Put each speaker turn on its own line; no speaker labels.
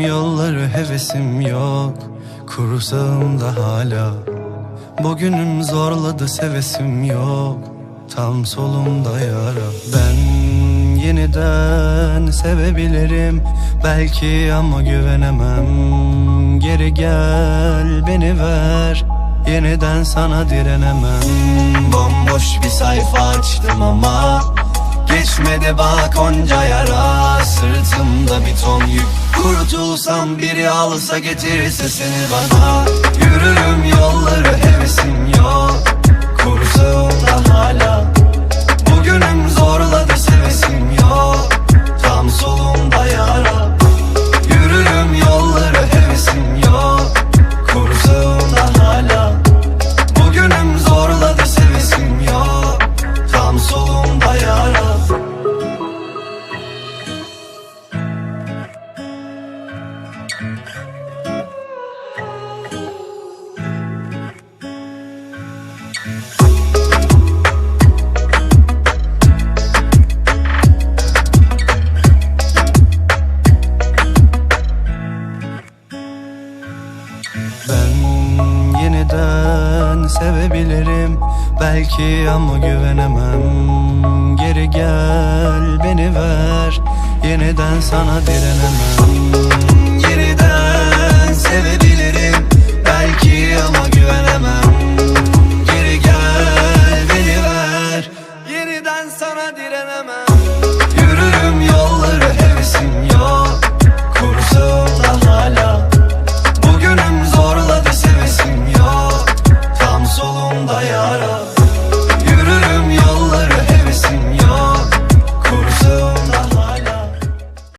yolları hevesim yok. Kuru sağımda hala. Bugünüm zorladı sevesim yok. Tam solumda yara. Ben yeniden sevebilirim. Belki ama güvenemem. Geri gel beni ver. Yeniden sana direnemem. Bomboş bir sayfa açtım ama Geçmedi bak onca yara Sırtımda bir ton yük Kurtulsam biri alsa getirirse seni bana. Yürürüm yolları hevesim yok Ben yeniden sevebilirim. Belki ama güvenemem. Geri gel beni ver. Yeniden sana direnemem sana yolları hevesim yok. Kursumda Bugünüm zorladı sevesim yok. Tam solumda